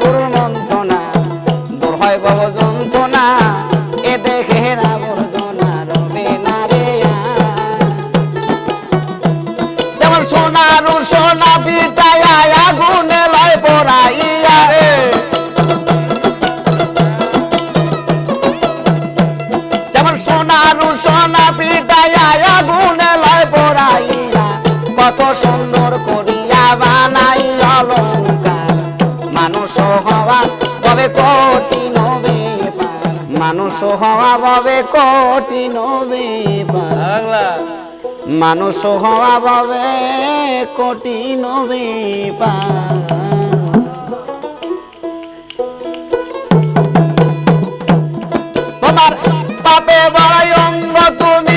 গুরু মন্ত্রণা, দূর হয় ভব যন্ত্রণা, এ দেখে আবর্জনা রবে না রে। যেমন সোনার সোনা পিটাইয়া আগুনে লয় পড়াইয়া রে যেমন সোনার সোনা পিটাইয়া আগুনে লয় পড়াইয়া কত সুন্দর করিয়া বানাই অলঙ্কার হওয়া ভাবে কঠিন মানুষ হওয়া ভাবে কঠিন তোমার পাপে বড় অঙ্গ তুমি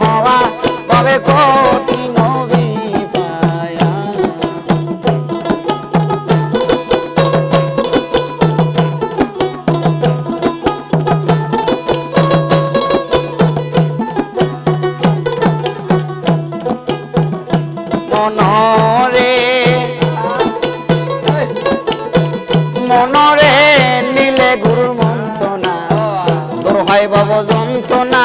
হওয়া ববে কঠিন বিপার মনরে মনরে নীলে গুরু মন্ত্রণা। দূর হয় যন্ত্রণা।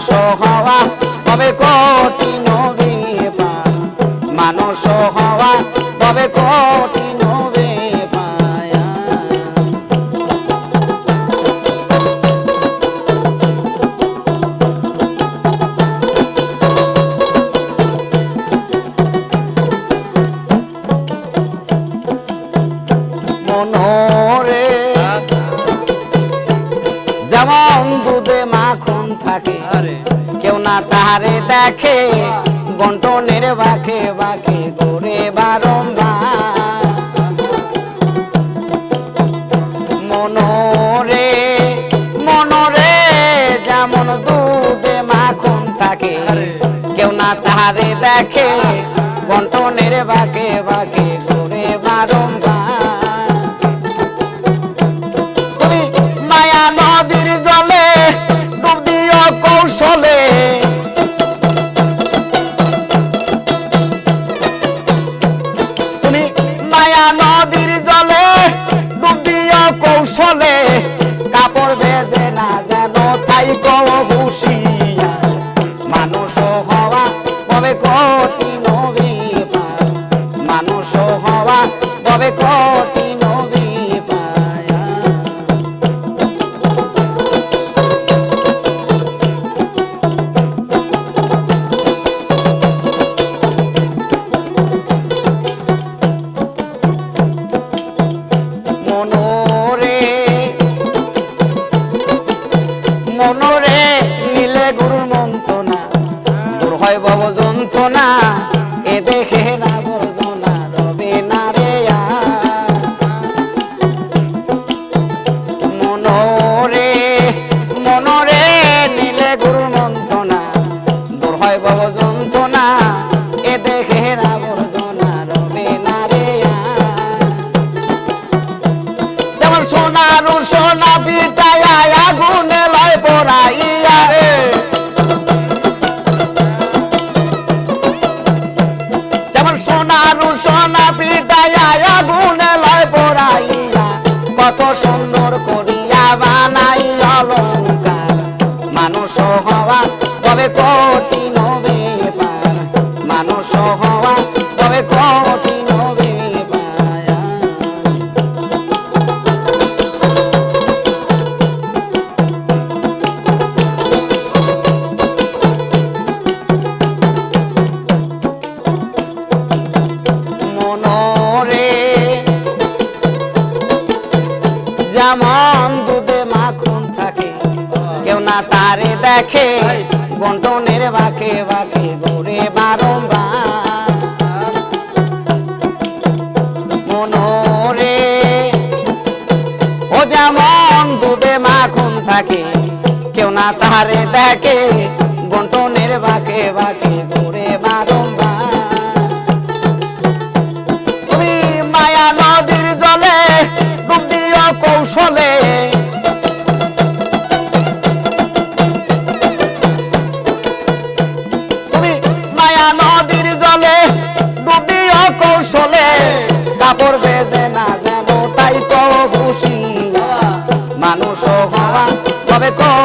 মানুষ হওয়া তবে কঠিন বিপার মানুষ হওয়া তবে কঠিন মনরে যেমন দুধে মাখন থাকে না তাহারে দেখে, বন্টনের বাঁকে বাঁকে ঘুরে বারম্বার মনরে মনরে যেমন দুধে মাখন থাকে, কেউ না তাহারে দেখে, বন্টনের বাঁকে বাঁকে সোনার সোনা পিটাইয়া আগুনে লয় পড়াইয়া রে। যেমন সোনার সোনা পিটাইয়া আগুনে লয় পড়াইয়া কত সুন্দর করিয়া বানাই অলঙ্কার। মানুষ হওয়া তবে কঠিন ব্যাপার মানুষ হওয়া তারে দেখে বন্টনের বাঁকে বাঁকে ঘুরে বারম্বার মনোরে, ও যেমন দুধে মাখন থাকে, কেউ না তারে দেখে বন্টনের বাঁকে বাঁকে ঘুরে কাপড় বেজে না যেন তাই তো খুশি। মানুষ হওয়া তবে কঠিন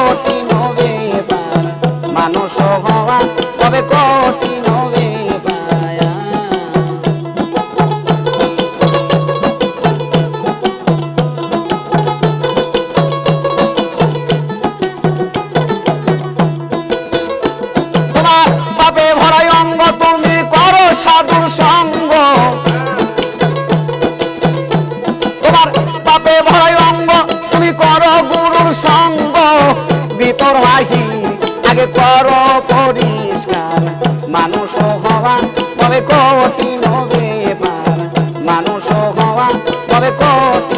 তোমার পাপে ভরাই অঙ্গ, তুমি করো গুরুর সঙ্গ। ভিতর হাহি আগে করো পরিষ্কার। মানুষ হওয়া, তবে কঠিন হবে পার। মানুষ হওয়া, তবে কঠিন